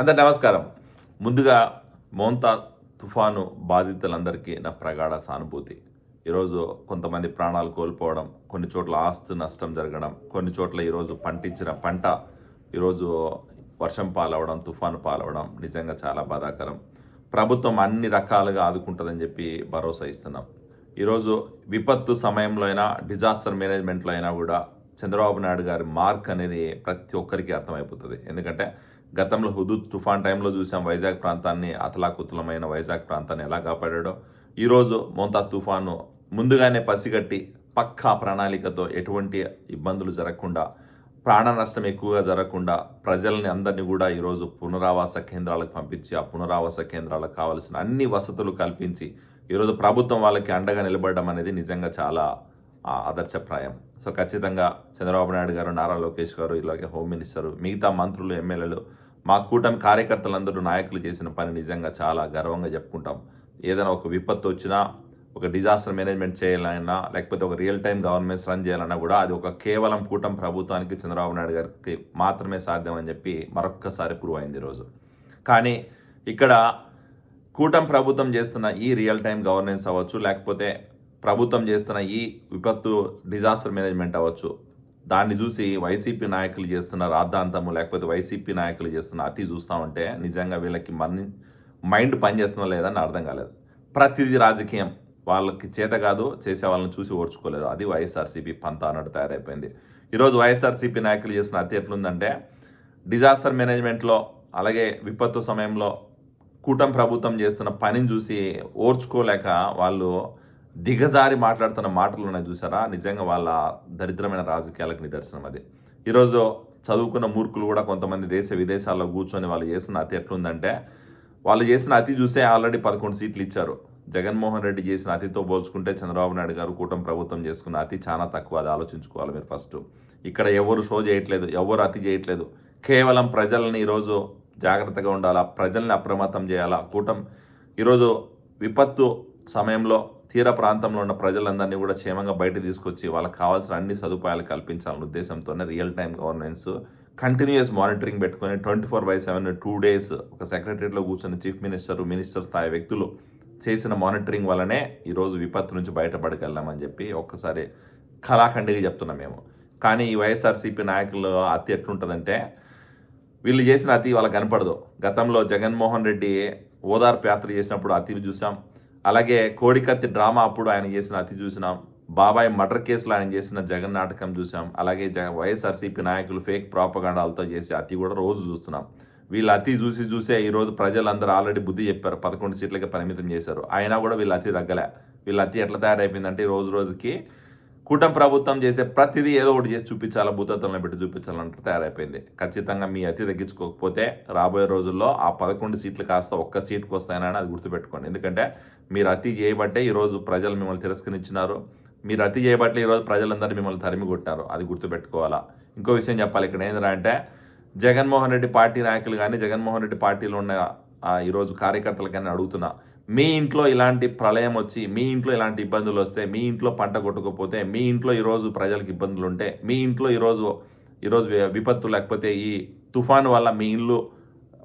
అందరు నమస్కారం. ముందుగా మోంతా తుఫాను బాధితులందరికీ నా ప్రగాఢ సానుభూతి. ఈరోజు కొంతమంది ప్రాణాలు కోల్పోవడం కొన్ని చోట్ల ఆస్తి నష్టం జరగడం కొన్ని చోట్ల ఈరోజు పండించిన పంట ఈరోజు వర్షం పాలవడం తుఫాను పాలవడం నిజంగా చాలా బాధాకరం. ప్రభుత్వం అన్ని రకాలుగా ఆదుకుంటుందని చెప్పి భరోసా ఇస్తున్నాం. ఈరోజు విపత్తు సమయంలో అయినా డిజాస్టర్ మేనేజ్మెంట్లో అయినా కూడా చంద్రబాబు నాయుడు గారి మార్క్ అనేది ప్రతి ఒక్కరికి అర్థమైపోతుంది. ఎందుకంటే గతంలో హుదూద్ తుఫాన్ టైంలో చూసాం వైజాగ్ ప్రాంతాన్ని అతలాకుతలమైన వైజాగ్ ప్రాంతాన్ని ఎలా కాపాడాడో. ఈరోజు మోంతా తుఫాను ముందుగానే పసిగట్టి పక్కా ప్రణాళికతో ఎటువంటి ఇబ్బందులు జరగకుండా ప్రాణ నష్టం ఎక్కువగా జరగకుండా ప్రజల్ని అందరినీ కూడా ఈరోజు పునరావాస కేంద్రాలకు పంపించి ఆ పునరావాస కేంద్రాలకు కావాల్సిన అన్ని వసతులు కల్పించి ఈరోజు ప్రభుత్వం వాళ్ళకి అండగా నిలబడడం అనేది నిజంగా చాలా ఆదర్శప్రాయం. సో ఖచ్చితంగా చంద్రబాబు నాయుడు గారు నారా లోకేష్ గారు ఇలాగే హోమ్ మినిస్టర్ మిగతా మంత్రులు ఎమ్మెల్యేలు మా కూటమి కార్యకర్తలందరూ నాయకులు చేసిన పని నిజంగా చాలా గర్వంగా చెప్పుకుంటాం. ఏదైనా ఒక విపత్తు వచ్చినా ఒక డిజాస్టర్ మేనేజ్మెంట్ చేయాలన్నా లేకపోతే ఒక రియల్ టైం గవర్నమెంట్స్ రన్ చేయాలన్నా కూడా అది ఒక కేవలం కూటమి ప్రభుత్వానికి చంద్రబాబు నాయుడు గారికి మాత్రమే సాధ్యం అని చెప్పి మరొక్కసారి ప్రూవ్ అయింది ఈరోజు కానీ ఇక్కడ కూటమి ప్రభుత్వం చేస్తున్న ఈ రియల్ టైం గవర్నెన్స్ అవ్వచ్చు లేకపోతే ప్రభుత్వం చేస్తున్న ఈ విపత్తు డిజాస్టర్ మేనేజ్మెంట్ అవ్వచ్చు. దాన్ని చూసి వైసీపీ నాయకులు చేస్తున్న రాద్ధాంతము లేకపోతే వైసీపీ నాయకులు చేస్తున్న అతి చూస్తామంటే నిజంగా వీళ్ళకి మన మైండ్ పనిచేస్తున్నా లేదని అర్థం కాలేదు. ప్రతిదీ రాజకీయం. వాళ్ళకి చేత కాదు చేసే వాళ్ళని చూసి ఓర్చుకోలేదు. అది వైఎస్ఆర్సీపీ పంత అన్నట్టు తయారైపోయింది. ఈరోజు వైఎస్ఆర్సీపీ నాయకులు చేసిన అతి ఎట్లుందంటే డిజాస్టర్ మేనేజ్మెంట్లో అలాగే విపత్తు సమయంలో కూటమి ప్రభుత్వం చేస్తున్న పనిని చూసి ఓర్చుకోలేక వాళ్ళు దిగజారి మాట్లాడుతున్న మాటలు ఉన్నాయి చూసారా నిజంగా వాళ్ళ దరిద్రమైన రాజకీయాలకు నిదర్శనం అది. ఈరోజు చదువుకున్న మూర్ఖులు కూడా కొంతమంది దేశ విదేశాల్లో కూర్చొని వాళ్ళు చేసిన అతి ఎట్లుందంటే వాళ్ళు చేసిన అతి చూసే ఆల్రెడీ పదకొండు సీట్లు ఇచ్చారు. జగన్మోహన్ రెడ్డి చేసిన అతితో పోల్చుకుంటే చంద్రబాబు నాయుడు గారు కూటమి ప్రభుత్వం చేసుకున్న అతి చాలా తక్కువ అది ఆలోచించుకోవాలి మీరు ఫస్ట్. ఇక్కడ ఎవరు షో చేయట్లేదు ఎవరు అతి చేయట్లేదు. కేవలం ప్రజల్ని ఈరోజు జాగ్రత్తగా ఉండాలా? ప్రజల్ని అప్రమత్తం చేయాలా? కూటమి ఈరోజు విపత్తు సమయంలో తీర ప్రాంతంలో ఉన్న ప్రజలందరినీ కూడా క్షేమంగా బయట తీసుకొచ్చి వాళ్ళకి కావాల్సిన అన్ని సదుపాయాలు కల్పించాలనే ఉద్దేశంతోనే real time governance continuous monitoring పెట్టుకొని twenty four by seven two days ఒక సెక్రటరీలో కూర్చొని చీఫ్ మినిస్టర్ మినిస్టర్ స్థాయి వ్యక్తులు చేసిన మానిటరింగ్ వల్లనే ఈరోజు విపత్తు నుంచి బయటపడగలమని చెప్పి ఒక్కసారి కళాఖండిగా చెప్తున్నాం మేము. కానీ ఈ వైఎస్ఆర్సీపీ నాయకులు అతి ఎట్లుంటుందంటే వీళ్ళు చేసిన అతి వాళ్ళకి కనపడదు. గతంలో జగన్మోహన్ రెడ్డి ఓదార్పు యాత్ర చేసినప్పుడు అతిని చూసాం. అలాగే కోడికత్తి డ్రామా అప్పుడు ఆయన చేసిన అతి చూసినాం బాబాయ్ మర్డర్ కేసులో ఆయన చేసిన జగన్ నాటకం చూసాం. అలాగే జగ వైఎస్ఆర్సీపీ నాయకులు ఫేక్ ప్రాపగాండాలతో చేసే అతి కూడా రోజు చూస్తున్నాం. వీళ్ళు అతి చూసి చూసే ఈరోజు ప్రజలందరూ ఆల్రెడీ బుద్ధి చెప్పారు. పదకొండు సీట్లకి పరిమితం చేశారు. అయినా కూడా వీళ్ళు అతి తగ్గలే. వీళ్ళు అతి ఎట్లా తయారైపోయిందంటే రోజు రోజుకి కూటమి ప్రభుత్వం చేసే ప్రతిదీ ఏదో ఒకటి చేసి చూపించాలా భూతత్వంలో పెట్టి చూపించాలంటే తయారైపోయింది. ఖచ్చితంగా మీ అతి తగ్గించుకోకపోతే రాబోయే రోజుల్లో ఆ పదకొండు సీట్లు కాస్త ఒక్క సీట్కి వస్తాయని అది గుర్తుపెట్టుకోండి. ఎందుకంటే మీరు అతి చేయబట్టే ఈరోజు ప్రజలు మిమ్మల్ని తిరస్కరించినారు. మీరు అతి చేయబట్టే ఈరోజు ప్రజలందరూ మిమ్మల్ని తరిమి కొట్టారు. అది గుర్తుపెట్టుకోవాలా. ఇంకో విషయం చెప్పాలి ఇక్కడ ఏంటంటే అంటే జగన్మోహన్ రెడ్డి పార్టీ నాయకులు కానీ జగన్మోహన్ రెడ్డి పార్టీలో ఉన్న ఈరోజు కార్యకర్తలు కానీ అడుగుతున్నా మీ ఇంట్లో ఇలాంటి ప్రళయం వచ్చి మీ ఇంట్లో ఇలాంటి ఇబ్బందులు వస్తే మీ ఇంట్లో పంట కొట్టుకోపోతే మీ ఇంట్లో ఈరోజు ప్రజలకు ఇబ్బందులు ఉంటే మీ ఇంట్లో ఈరోజు ఈరోజు విపత్తు లేకపోతే ఈ తుఫాను వల్ల మీ ఇల్లు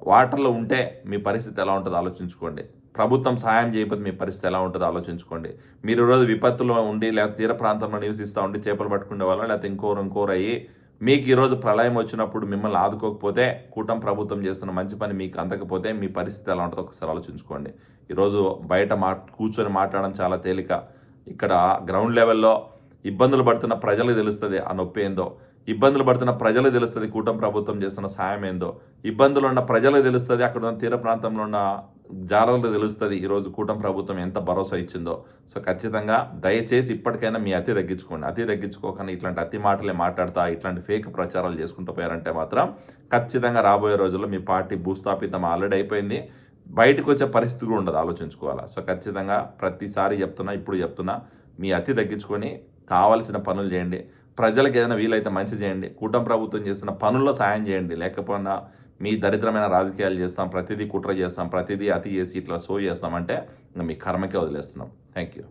వాటర్లో ఉంటే మీ పరిస్థితి ఎలా ఉంటుందో ఆలోచించుకోండి. ప్రభుత్వం సహాయం చేయకపోతే మీ పరిస్థితి ఎలా ఉంటుందో ఆలోచించుకోండి. మీరు ఈరోజు విపత్తులో ఉండి లేకపోతే తీర ప్రాంతంలో నివసిస్తూ ఉండి చేపలు పట్టుకునే వాళ్ళు లేకపోతే ఇంకోరు ఇంకోరు అయ్యి మీకు ఈరోజు ప్రళయం వచ్చినప్పుడు మిమ్మల్ని ఆదుకోకపోతే కూటమి ప్రభుత్వం చేస్తున్న మంచి పని మీకు అందకపోతే మీ పరిస్థితి ఎలా ఉంటుందో ఒకసారి ఆలోచించుకోండి. ఈరోజు బయట మా కూర్చొని మాట్లాడడం చాలా తేలిక. ఇక్కడ గ్రౌండ్ లెవెల్లో ఇబ్బందులు పడుతున్న ప్రజలకు తెలుస్తుంది ఆ నొప్పి ఏందో. ఇబ్బందులు పడుతున్న ప్రజలకు తెలుస్తుంది కూటమి ప్రభుత్వం చేస్తున్న సాయం ఏందో. ఇబ్బందులు ఉన్న ప్రజలకు తెలుస్తుంది అక్కడ ఉన్న తీర ప్రాంతంలో ఉన్న జాలర్లు తెలుస్తుంది ఈరోజు కూటమి ప్రభుత్వం ఎంత భరోసా ఇచ్చిందో. సో ఖచ్చితంగా దయచేసి ఇప్పటికైనా మీ అతి తగ్గించుకోండి. అతి తగ్గించుకోకుండా ఇట్లాంటి అతి మాటలే మాట్లాడతా ఇట్లాంటి ఫేక్ ప్రచారాలు చేసుకుంటూ పోయారంటే మాత్రం ఖచ్చితంగా రాబోయే రోజుల్లో మీ పార్టీ భూస్థాపితం ఆల్రెడీ అయిపోయింది. బయటకు వచ్చే పరిస్థితి కూడా ఉండదు ఆలోచించుకోవాలా. సో ఖచ్చితంగా ప్రతిసారి చెప్తున్నా ఇప్పుడు చెప్తున్నా మీ అతి తగ్గించుకొని కావాల్సిన పనులు చేయండి. ప్రజలకు ఏదైనా వీలైతే మంచి చేయండి. కూటమి ప్రభుత్వం చేస్తున్న పనుల్లో సాయం చేయండి. లేకపోయినా మీ దరిద్రమైన రాజకీయాలు చేస్తాం ప్రతిదీ కుట్ర చేస్తాం ప్రతిదీ అతి చేసి ఇట్లా సో చేస్తామంటే మీ కర్మకే వదిలేస్తున్నాం. Thank you